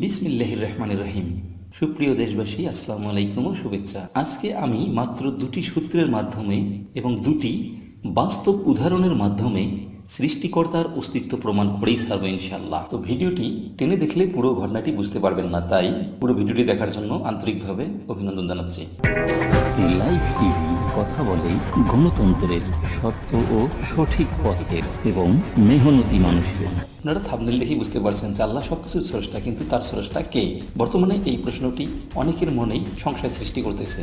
বিসমিল্লাহ রহমান রহিম। সুপ্রিয় দেশবাসী, আসসালামু আলাইকুম ও শুভেচ্ছা। আজকে আমি মাত্র দুটি সূত্রের মাধ্যমে এবং দুটি বাস্তব উদাহরণের মাধ্যমে সৃষ্টিকর্তার অস্তিত্ব প্রমাণ করেই ছাড়বো ইনশাল্লাহ তো ভিডিওটি টেনে দেখলে পুরো ঘটনাটি বুঝতে পারবেন না তাই পুরো ভিডিওটি দেখার জন্য আন্তরিকভাবে অভিনন্দন জানাচ্ছি। লাইভ টিভি কথা বলে গণতন্ত্রের সত্য ও সঠিক পথের এবং মেহনতি মানুষের আপনারা থামনেল দেখেই বুঝতে পারছেন যে আল্লাহ সবকিছুর স্রষ্টা কিন্তু তার স্রষ্টা কে? বর্তমানে এই প্রশ্নটি অনেকের মনেই সংশয় সৃষ্টি করতেছে।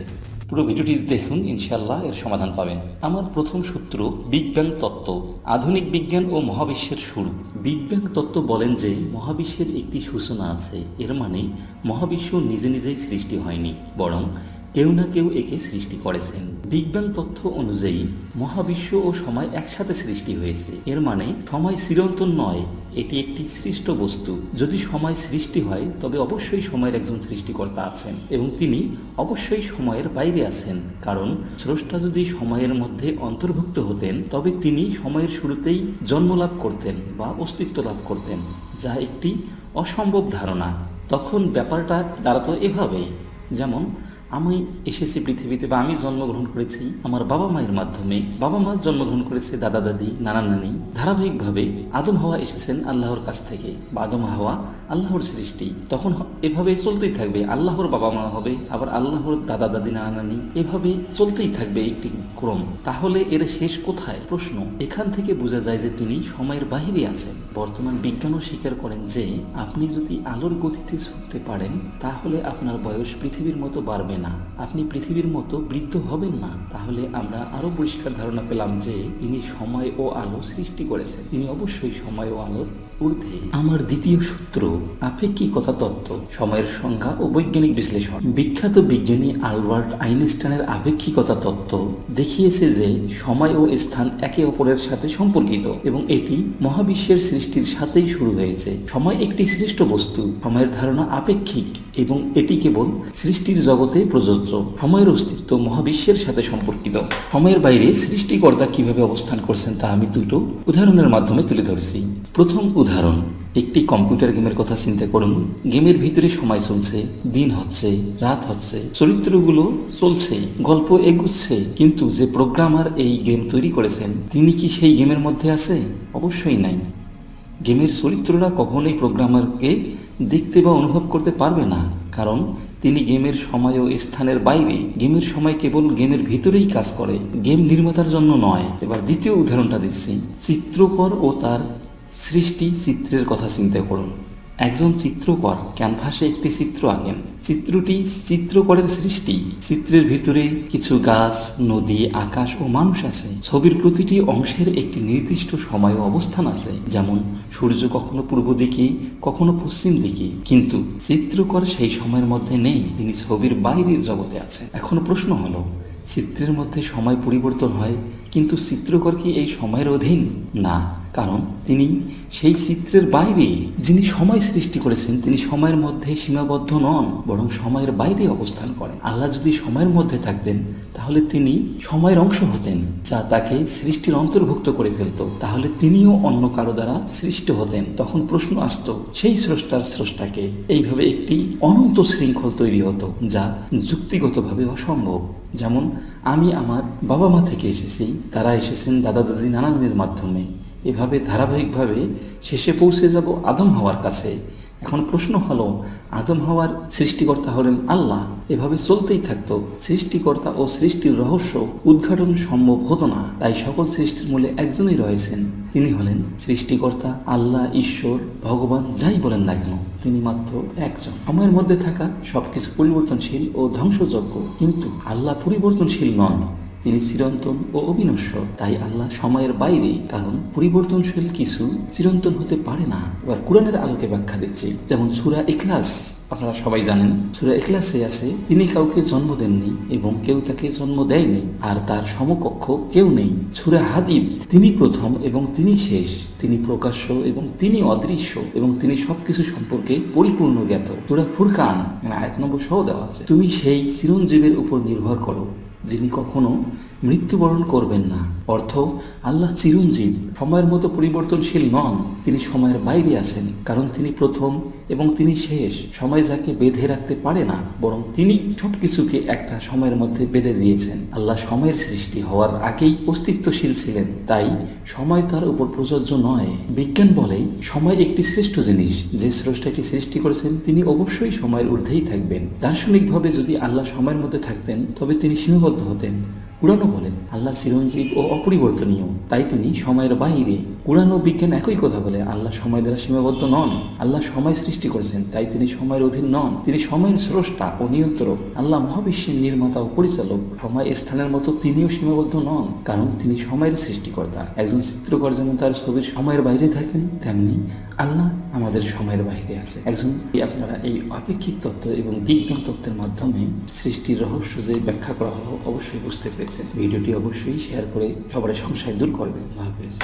পুরো ভিডিওটি দেখুন ইনশাল্লাহ এর সমাধান পাবেন। আমার প্রথম সূত্র, বিগ ব্যাং তত্ত্ব। আধুনিক বিজ্ঞান ও মহাবিশ্বের শুরু। বিগ ব্যাং তত্ত্ব বলেন যে, মহাবিশ্বের একটি সূচনা আছে। এর মানে মহাবিশ্ব নিজে নিজেই সৃষ্টি হয়নি, বরং কেউ না কেউ একে সৃষ্টি করেছেন। বিগ ব্যাং তথ্য অনুযায়ী, মহাবিশ্ব ও সময় একসাথে সৃষ্টি হয়েছে। এর মানে সময় চিরন্তন নয়, এটি একটি সৃষ্ট বস্তু। যদি সময় সৃষ্টি হয়, তবে অবশ্যই সময়ের একজন সৃষ্টিকর্তা আছেন এবং তিনি অবশ্যই সময়ের বাইরে আছেন। কারণ, স্রষ্টা যদি সময়ের মধ্যে অন্তর্ভুক্ত হতেন, তবে তিনি সময়ের শুরুতেই জন্মলাভ করতেন বা অস্তিত্ব লাভ করতেন, যা একটি অসম্ভব ধারণা। তখন ব্যাপারটা দাঁড়াতো এভাবেই। যেমন আমি এসেছি পৃথিবীতে বা আমি জন্মগ্রহণ করেছি আমার বাবা মায়ের মাধ্যমে। বাবা মা জন্মগ্রহণ করেছে দাদা, দাদি, নানা, নানি। ধারাবাহিকভাবে আদম হাওয়া এসেছেন আল্লাহর কাছ থেকে বা আদম হাওয়া আল্লাহর সৃষ্টি। তখন এভাবে চলতেই থাকবে, আল্লাহর বাবা মা হবে, আবার আল্লাহর দাদা, দাদি, নানা, নানি। এভাবে চলতেই থাকবে একটি ক্রম। তাহলে এর শেষ কোথায়? প্রশ্ন। এখান থেকে বোঝা যায় যে তিনি সময়ের বাহিরে আছেন। বর্তমান বিজ্ঞানও স্বীকার করেন যে, আপনি যদি আলোর গতিতে ছুটতে পারেন, তাহলে আপনার বয়স পৃথিবীর মতো বাড়বে না। আপনি পৃথিবীর মতো বৃদ্ধ হবেন না। তাহলে আমরা আরও পরিষ্কার ধারণা পেলাম যে তিনি সময় ও আলো সৃষ্টি করেছেন। তিনি অবশ্যই সময় ও আলোর ঊর্ধ্বে। আমার দ্বিতীয় সূত্র আপেক্ষিকতা তত্ত্ব সময়ের সংজ্ঞা ও বৈজ্ঞানিক বিশ্লেষণ। বিখ্যাত বিজ্ঞানী আলবার্ট আইনস্টাইনের আপেক্ষিকতা তত্ত্ব দেখিয়েছে যে সময় ও স্থান একে অপরের সাথে সম্পর্কিত এবং এটি মহাবিশ্বের সৃষ্টির সাথেই শুরু হয়েছে। সময় একটি সৃষ্ট বস্তু। সময়ের ধারণা আপেক্ষিক এবং এটি কেবল সৃষ্টির জগতে প্রযোজ্য। সময়ের অস্তিত্ব মহাবিশ্বের সাথে সম্পর্কিত। সময়ের বাইরে সৃষ্টিকর্তা কীভাবে অবস্থান করছেন তা আমি দুটো উদাহরণের মাধ্যমে তুলে ধরছি। প্রথম উদাহরণ, একটি কম্পিউটার গেমের কথা চিন্তা করুন। গেমের ভিতরে সময় চলছে, দিন হচ্ছে, রাত হচ্ছে, চরিত্রগুলো চলছে, গল্প এগুচ্ছে, কিন্তু যে প্রোগ্রামার এই গেম তৈরি করেছেন, তিনি কি সেই গেমের মধ্যে আছে? অবশ্যই নাই। গেমের চরিত্ররা কখনোই প্রোগ্রামারকে দেখতে বা অনুভব করতে পারবে না, কারণ তিনি গেমের সময় ও স্থানের বাইরে। গেমের সময় কেবল গেমের ভিতরেই কাজ করে। গেম নির্মাতার জন্য নয়। এবার দ্বিতীয় উদাহরণটা দিচ্ছি। চিত্রকর ও তার সৃষ্টি চিত্রের কথা চিন্তা করুন। একজন চিত্রকর ক্যানভাসে একটি চিত্র আঁকেন। চিত্রটি চিত্রকরের সৃষ্টি। চিত্রের ভিতরে কিছু গাছ, নদী, আকাশ ও মানুষ আছে। ছবির প্রতিটি অংশের একটি নির্দিষ্ট সময় ও অবস্থান আছে। যেমন, সূর্য কখনো পূর্ব দিকে, কখনো পশ্চিম দিকে। কিন্তু চিত্রকর সেই সময়ের মধ্যে নেই। তিনি ছবির বাইরের জগতে আছে। এখন প্রশ্ন হলো, চিত্রের মধ্যে সময় পরিবর্তন হয়, কিন্তু চিত্রকর কি এই সময়ের অধীন? না। কারণ তিনি সেই চিত্রের বাইরে যিনি সময় সৃষ্টি করেছেন, তিনি সময়ের মধ্যে সীমাবদ্ধ নন, বরং সময়ের বাইরে অবস্থান করেন। আল্লাহ যদি সময়ের মধ্যে থাকতেন, তাহলে তিনি সময়ের অংশ হতেন, যা তাকে সৃষ্টির অন্তর্ভুক্ত করে ফেলত। তাহলে তিনিও অন্য কারও দ্বারা সৃষ্ট হতেন। তখন প্রশ্ন আসত, সেই স্রষ্টার স্রষ্টাকে এইভাবে একটি অনন্ত শৃঙ্খল তৈরি হতো, যা যুক্তিগতভাবে অসম্ভব। যেমন, আমি আমার বাবা মা থেকে এসেছি, তারা এসেছেন দাদা দাদি নানানের মাধ্যমে। এভাবে ধারাবাহিকভাবে শেষে পৌঁছে যাব আদম হওয়ার কাছে। এখন প্রশ্ন হলো, আদম হওয়ার সৃষ্টিকর্তা হলেন আল্লাহ। এভাবে চলতেই থাকতো। সৃষ্টিকর্তা ও সৃষ্টির রহস্য উদ্ঘাটন সম্ভব হতো না। তাই সকল সৃষ্টির মূলে একজনই রয়েছেন। তিনি হলেন সৃষ্টিকর্তা, আল্লাহ, ঈশ্বর, ভগবান, যাই বলেন না কেন। তিনি মাত্র একজন। সময়ের মধ্যে থাকা সবকিছু পরিবর্তনশীল ও ধ্বংসযোগ্য। কিন্তু আল্লাহ পরিবর্তনশীল নন। তিনি চিরন্তন ও অবিনশ্বর। তাই আল্লাহ সময়ের বাইরে কারণ পরিবর্তনশীল কিছু চিরন্তন হতে পারে না। এবার কোরআনের আলোকে ব্যাখ্যা দিচ্ছে। যেমন সুরা ইখলাস, আপনারা সবাই জানেন, সুরা ইখলাসে আছে, তিনি কাউকে জন্ম দেননি এবং কেউ তাকে জন্ম দেয়নি, আর তার সমকক্ষ কেউ নেই। সুরা হাদিব তিনি প্রথম এবং তিনি শেষ। তিনি প্রকাশ্য এবং তিনি অদৃশ্য এবং তিনি সবকিছু সম্পর্কে পরিপূর্ণ জ্ঞাত। সুরা ফুরকান মানে আয়াত নম্বর সহ দেওয়া আছে, তুমি সেই চিরঞ্জীবের উপর নির্ভর করো। যিনি কখনো মৃত্যুবরণ করবেন না। অর্থ, আল্লাহ চিরঞ্জীব, সময়ের মতো পরিবর্তনশীল নন। তিনি সময়ের বাইরে আছেন, কারণ তিনি প্রথম এবং তিনি শেষ। সময় যাকে বেঁধে রাখতে পারে না, বরং তিনি সবকিছুকে একটা সময়ের মধ্যে বেঁধে দিয়েছেন। আল্লাহ সময়ের সৃষ্টি হওয়ার আগেই অস্তিত্বশীল ছিলেন, তাই সময় তার উপর প্রযোজ্য নয়। বিজ্ঞান বলে, সময় একটি শ্রেষ্ঠ জিনিস। যে স্রষ্টা এটি সৃষ্টি করেছেন, তিনি অবশ্যই সময়ের ঊর্ধ্বেই থাকবেন। দার্শনিকভাবে যদি আল্লাহ সময়ের মধ্যে থাকতেন, তবে তিনি সীমাবদ্ধ হতেন। কুরআনও বলেন আল্লাহ চিরঞ্জীব ও অপরিবর্তনীয়। তাই তিনি সময়ের বাইরে কুরআন ও বিজ্ঞান একই কথা বলে, আল্লাহ সময় দ্বারা সীমাবদ্ধ নন, আল্লাহ সময় সৃষ্টি করেছেন, তাই তিনি সময়ের অধীন নন, তিনি সময়ের স্রষ্টা ও নিয়ন্ত্রক, আল্লাহ মহাবিশ্বের নির্মাতা ও পরিচালক, সময় স্থানের মতো তিনিও সীমাবদ্ধ নন, কারণ তিনি সময়ের সৃষ্টিকর্তা, একজন চিত্রকর যেমন তার ছবির সময়ের বাইরে থাকেন, তেমনি আল্লাহ আমাদের সময়ের বাইরে আছে। একজন আপনারা এই আপেক্ষিক তত্ত্ব এবং বিজ্ঞান তত্ত্বের মাধ্যমে সৃষ্টির রহস্য যে ব্যাখ্যা করা হলো, অবশ্যই বুঝতে পেরেছেন। ভিডিওটি অবশ্যই শেয়ার করে সবার সংশয় দূর করবেন। হাফেজ।